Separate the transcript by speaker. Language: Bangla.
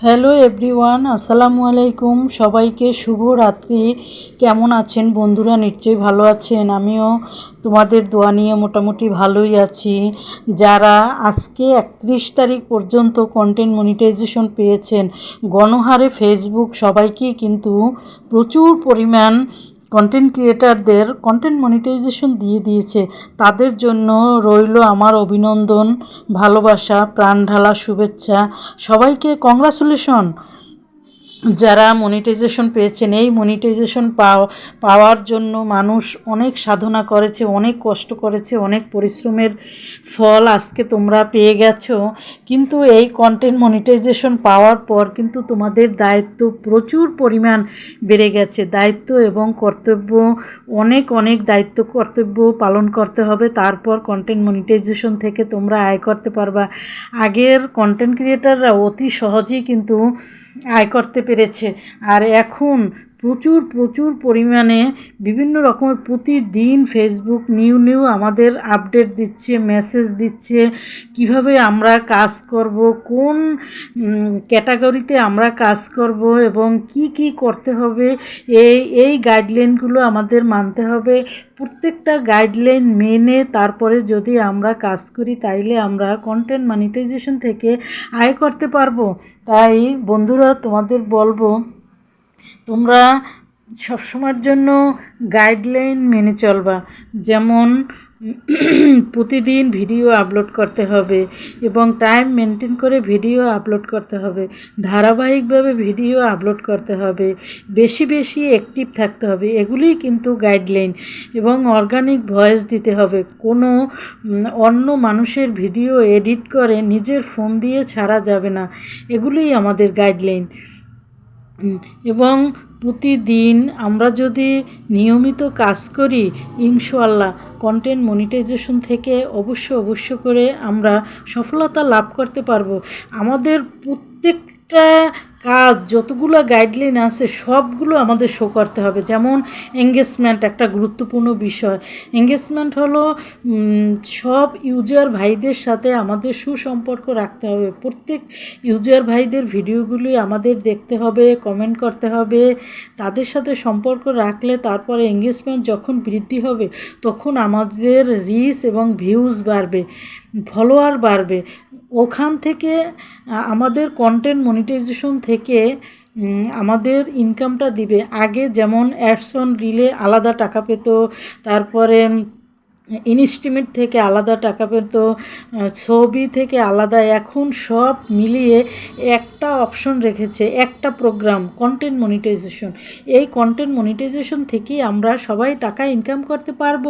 Speaker 1: হ্যালো এভরিওয়ান, আসসালামু আলাইকুম। সবাইকে শুভ রাত্রি। কেমন আছেন বন্ধুরা? নিশ্চয়ই ভালো আছেন। আমিও তোমাদের দোয়া নিয়ে মোটামুটি ভালোই আছি। যারা আজকে একত্রিশ তারিখ পর্যন্ত কন্টেন্ট মনিটাইজেশন পেয়েছেন, গণহারে ফেসবুক সবাইকেই কিন্তু প্রচুর পরিমাণ কন্টেন্ট ক্রিয়েটারদের কন্টেন্ট মনিটাইজেশন দিয়ে দিয়েছে। তাদের জন্য রইল আমার অভিনন্দন, ভালোবাসা, প্রাণ ঢালা শুভেচ্ছা। সবাইকে কংগ্রাচুলেশন যারা মনিটাইজেশন পেয়েছেন, এই মনিটাইজেশন পাওয়ার জন্য মানুষ অনেক সাধনা করেছে, অনেক কষ্ট করেছে, অনেক পরিশ্রমের ফল আজকে তোমরা পেয়ে গেছো। কিন্তু এই কন্টেন্ট মনিটাইজেশন পাওয়ার পর কিন্তু তোমাদের দায়িত্ব প্রচুর পরিমাণ বেড়ে গেছে। দায়িত্ব এবং কর্তব্য, অনেক অনেক দায়িত্ব, কর্তব্য পালন করতে হবে। তারপর কন্টেন্ট মনিটাইজেশন থেকে তোমরা আয় করতে পারবা। আগের কন্টেন্ট ক্রিয়েটাররা অতি সহজেই কিন্তু আয় করতে পেরেছে। আর এখন প্রচুর প্রচুর পরিমাণে বিভিন্ন রকমের প্রতিদিন ফেসবুক নিউ নিউ আমাদের আপডেট দিচ্ছে মেসেজ দিচ্ছে, কীভাবে আমরা কাজ করব, কোন ক্যাটাগরিতে আমরা কাজ করব এবং কি কি করতে হবে, এই এই গাইডলাইনগুলো আমাদের মানতে হবে। প্রত্যেকটা গাইডলাইন মেনে তারপরে যদি আমরা কাজ করি, তাইলে আমরা কন্টেন্ট মনিটাইজেশন থেকে আয় করতে পারব। তাই বন্ধুরা, তোমাদের বলব তোমরা সবসময়ের জন্য গাইডলাইন মেনে চলবা। যেমন, প্রতিদিন ভিডিও আপলোড করতে হবে এবং টাইম মেনটেন করে ভিডিও আপলোড করতে হবে। ধারাবাহিকভাবে ভিডিও আপলোড করতে হবে। বেশি বেশি অ্যাক্টিভ থাকতে হবে। এগুলিই কিন্তু গাইডলাইন এবং অর্গানিক ভয়েস দিতে হবে। কোনো অন্য মানুষের ভিডিও এডিট করে নিজের ফোন দিয়ে ছাড়া যাবে না। এগুলিই আমাদের গাইডলাইন এবং প্রতিদিন আমরা যদি নিয়মিত কাজ করি ইনশাল্লাহ কন্টেন্ট মনিটাইজেশন থেকে অবশ্য অবশ্য করে আমরা সফলতা লাভ করতে পারব। আমাদের প্রত্যেকটা কাজ, যতগুলো গাইডলাইন আছে, সবগুলো আমাদের শো করতে হবে। যেমন এঙ্গেজমেন্ট একটা গুরুত্বপূর্ণ বিষয়। এঙ্গেজমেন্ট হলো সব ইউজার ভাইদের সাথে আমাদের সুসম্পর্ক রাখতে হবে। প্রত্যেক ইউজার ভাইদের ভিডিওগুলি আমাদের দেখতে হবে কমেন্ট করতে হবে। তাদের সাথে সম্পর্ক রাখলে তারপরে এঙ্গেজমেন্ট যখন বৃদ্ধি হবে, তখন আমাদের রিচ এবং ভিউজ বাড়বে। ফলোয়ার বাড়বে। ওখান থেকে আমাদের কন্টেন্ট মনিটাইজেশন থেকে আমাদের ইনকামটা দিবে। আগে যেমন অ্যাডসন রিলে আলাদা টাকা পেত, তারপরে ইনস্টিমেট থেকে আলাদা টাকা পেত ছবি থেকে আলাদা, এখন সব মিলিয়ে একটা অপশন রেখেছে, একটা প্রোগ্রাম কন্টেন্ট মনিটাইজেশন এই কন্টেন্ট মনিটাইজেশন থেকেই আমরা সবাই টাকা ইনকাম করতে পারব।